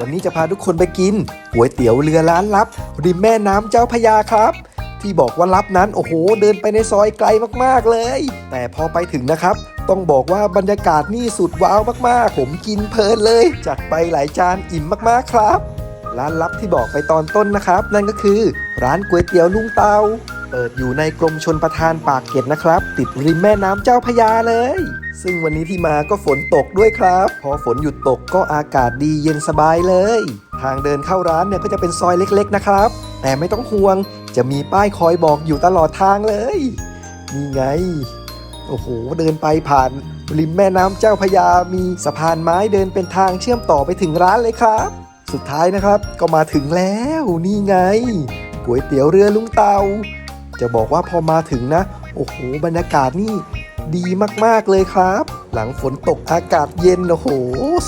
วันนี้จะพาทุกคนไปกินก๋วยเตี๋ยวเรือร้านลับ ริมแม่น้ำเจ้าพยาครับ ที่บอกว่าลับนั้นโอ้โห เดินไปในซอยไกลมากๆเลย แต่พอไปถึงนะครับ ต้องบอกว่าบรรยากาศนี่สุดว้าวมากๆ ผมกินเพลินเลย จัดไปหลายจานอิ่มมากๆครับ ร้านลับที่บอกไปตอนต้นนะครับ นั่นก็คือ ร้านก๋วยเตี๋ยวลุงเตา เปิดอยู่ในกรมชนประทานปากเกร็ดนะครับ ติดริมแม่น้ำเจ้าพยาเลย ซึ่งวันนี้ที่มาก็ฝนตกด้วยครับ พอฝนหยุดตกก็อากาศดีเย็นสบายเลย ทางเดินเข้าร้านเนี่ยก็จะเป็นซอยเล็กๆนะครับ แต่ไม่ต้องห่วงจะมีป้ายคอยบอกอยู่ตลอดทางเลยนี่ไง โอ้โห เดินไปผ่านริมแม่น้ำเจ้าพยา มีสะพานไม้เดินเป็นทางเชื่อมต่อไปถึงร้านเลยครับ สุดท้ายนะครับก็มาถึงแล้วนี่ไงก๋วยเตี๋ยวเรือลุงเตา จะบอกว่าพอมาถึงนะ โอ้โห บรรยากาศนี่ดีมากๆเลยครับ หลังฝนตกอากาศเย็นโอ้โห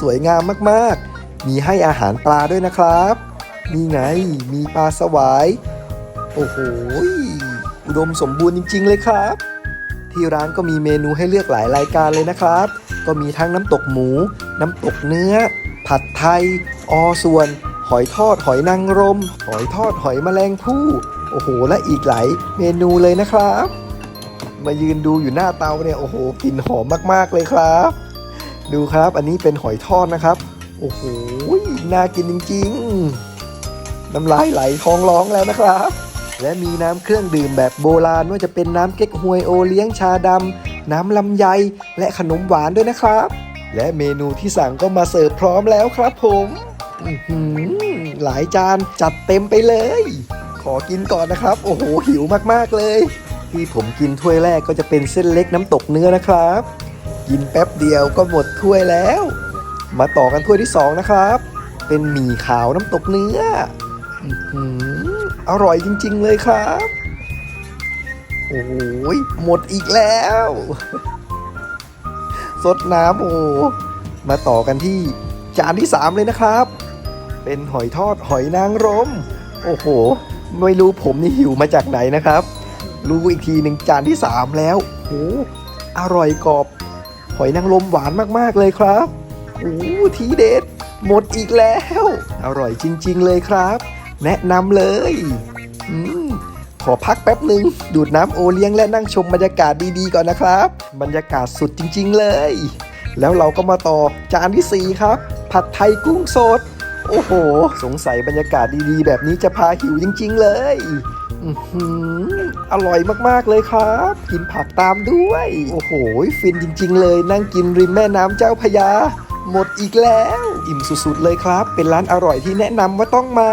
สวยงามมากๆ มีให้อาหารปลาด้วยนะครับนี่ไงมีปลาสวาย โอ้โห อุดมสมบูรณ์จริง ๆ เลยครับ ที่ร้านก็มีเมนูให้เลือกหลายรายการเลยนะครับ ก็มีทั้งน้ำตกหมู น้ำตกเนื้อ ผัดไทยอส่วน หอยทอดหอยนางรม หอยทอดหอยแมลงภู่ อ้โห และอีกหลายเมนูเลยนะครับ มายืนดูอยู่หน้าเตาเนี่ยโอ้โหกลิ่นหอมมากๆเลยครับ ดูครับอันนี้เป็นหอยทอดนะครับ โอ้โหน่ากินจริงๆ น้ำลายไหลท้องร้องแล้วนะครับ และมีน้ำเครื่องดื่มแบบโบราณว่าจะเป็นน้ำเก๊กฮวยโอเลี้ยงชาดำน้ำลำไยและขนมหวานด้วยนะครับ และเมนูที่สั่งก็มาเสิร์ฟพร้อมแล้วครับผมหลายจานจัดเต็มไปเลย อกินก่อนนะครับ โอ้โหหิวมากๆเลย ที่ผมกินถ้วยแรกก็จะเป็นเส้นเล็กน้ำตกเนื้อนะครับ กินแป๊บเดียวก็หมดถ้วยแล้ว มาต่อกันถ้วยที่สองนะครับ เป็นหมี่ขาวน้ำตกเนื้ออื้อหืออร่อยจริง ๆ เลยครับ โอ้ยหมดอีกแล้วสดน้ำโอ้มาต่อกันที่จานที่ 3 เลยนะครับ เป็นหอยทอดหอยนางรม โอ้โห ไม่รู้ผมนี่หิวมาจากไหนนะครับ รู้อีกทีหนึ่งจานที่ 3 แล้วโอ้อร่อยกรอบ หอยนางรมหวานมากๆเลยครับโอ้ทีเด็ด หมดอีกแล้ว อร่อยจริง ๆ เลยครับ แนะนำเลยอืมขอพักแป๊บหนึ่งดูดน้ำโอเลี้ยงและนั่งชมบรรยากาศดีๆก่อนนะครับ บรรยากาศสุดจริง ๆ เลย แล้วเราก็มาต่อจานที่ 4 ครับ ผัดไทยกุ้งสด โอ้โห สงสัยบรรยากาศดีๆ แบบนี้จะพาหิวจริง ๆ เลยอร่อยมากๆเลยครับ กินผักตามด้วย โอ้โห ฟินจริง ๆ เลย นั่งกินริมแม่น้ำเจ้าพยา หมดอีกแล้ว อิ่มสุดๆเลยครับ เป็นร้านอร่อยที่แนะนำว่าต้องมา